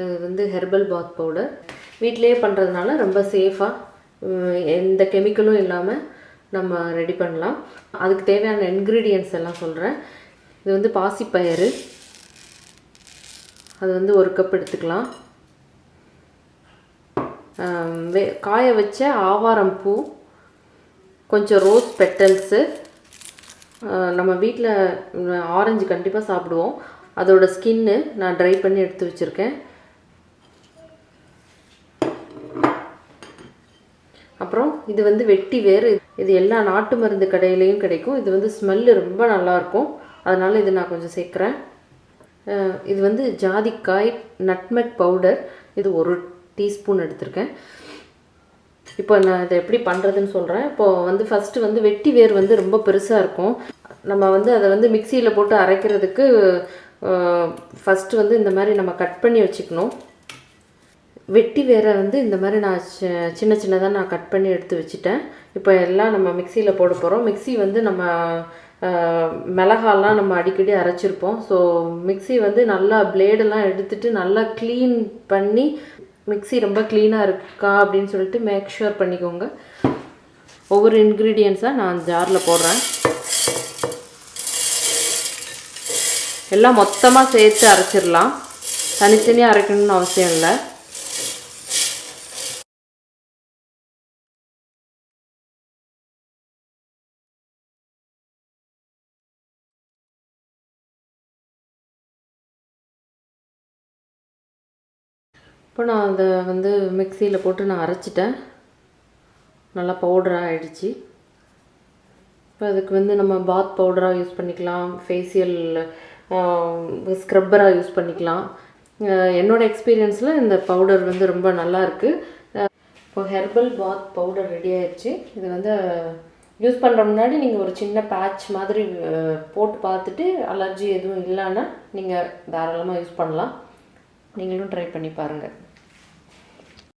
இது வந்து ஹெர்பல் பாத் பவுடர் வீட்டிலேயே பண்ணுறதுனால ரொம்ப சேஃபாக எந்த கெமிக்கலும் இல்லாமல் நம்ம ரெடி பண்ணலாம். அதுக்கு தேவையான இன்க்ரீடியன்ட்ஸ் எல்லாம் சொல்கிறேன் இது வந்து பாசிப்பயிறு. அது வந்து ஒரு கப் எடுத்துக்கலாம். வே காய வச்ச ஆவாரம் பூ கொஞ்சம் ரோஸ் பெட்டல்ஸு நம்ம வீட்டில் ஆரஞ்சு கண்டிப்பாக சாப்பிடுவோம். அதோட ஸ்கின்னு நான் ட்ரை பண்ணி எடுத்து வச்சுருக்கேன். அப்புறம் இது வந்து வெட்டி வேறு. இது எல்லா நாட்டு மருந்து கடையிலையும் கிடைக்கும். இது வந்து ஸ்மெல்லு ரொம்ப நல்லாயிருக்கும். அதனால் இது நான் கொஞ்சம் சேர்க்குறேன். இது வந்து ஜாதிக்காய் நட்மெக் பவுடர். இது ஒரு டீஸ்பூன் எடுத்திருக்கேன். இப்போ நான் இதை எப்படி பண்ணுறதுன்னு சொல்கிறேன். இப்போ வந்து ஃபஸ்ட்டு வந்து வெட்டி வேர் வந்து ரொம்ப பெருசாக இருக்கும். நம்ம வந்து அதை வந்து மிக்சியில் போட்டு அரைக்கிறதுக்கு ஃபஸ்ட்டு வந்து இந்த மாதிரி நம்ம கட் பண்ணி வச்சுக்கணும். வெட்டி வேற வந்து இந்த மாதிரி நான் சின்ன சின்னதாக நான் கட் பண்ணி எடுத்து வச்சுட்டேன். இப்போ எல்லாம் நம்ம மிக்சியில் போட போகிறோம் மிக்ஸி வந்து நம்ம மிளகாலாம் நம்ம அடிக்கடி அரைச்சிருப்போம். ஸோ மிக்ஸி வந்து நல்லா பிளேடெல்லாம் எடுத்துட்டு நல்லா க்ளீன் பண்ணி மிக்ஸி ரொம்ப க்ளீனாக இருக்கா அப்படின்னு சொல்லிட்டு மேக் ஷூர் பண்ணிக்கோங்க. ஒவ்வொரு இன்க்ரீடியன்ஸாக நான் ஜாரில் போடுறேன். எல்லாம் மொத்தமாக சேர்த்து அரைச்சிடலாம். தனித்தனியாக அரைக்கணும்னு அவசியம் இல்லை. இப்போ நான் அதை வந்து மிக்சியில் போட்டு நான் அரைச்சிட்டேன். நல்லா பவுடராக ஆயிடுச்சு. இப்போ அதுக்கு வந்து நம்ம பாத் பவுடராக யூஸ் பண்ணிக்கலாம். ஃபேஷியல் ஸ்க்ரப்பராக யூஸ் பண்ணிக்கலாம். என்னோடய என்னோட எக்ஸ்பீரியன்ஸில் இந்த பவுடர் வந்து ரொம்ப நல்லா இருக்குது இப்போ ஹெர்பல் பாத் பவுடர் ரெடி ஆயிடுச்சு. இது வந்து யூஸ் பண்ணுற முன்னாடி நீங்கள் ஒரு சின்ன பேட்ச் மாதிரி போட்டு பார்த்துட்டு அலர்ஜி எதுவும் இல்லைன்னா நீங்கள் தாராளமாக யூஸ் பண்ணலாம். நீங்களும் ட்ரை பண்ணி பாருங்கள்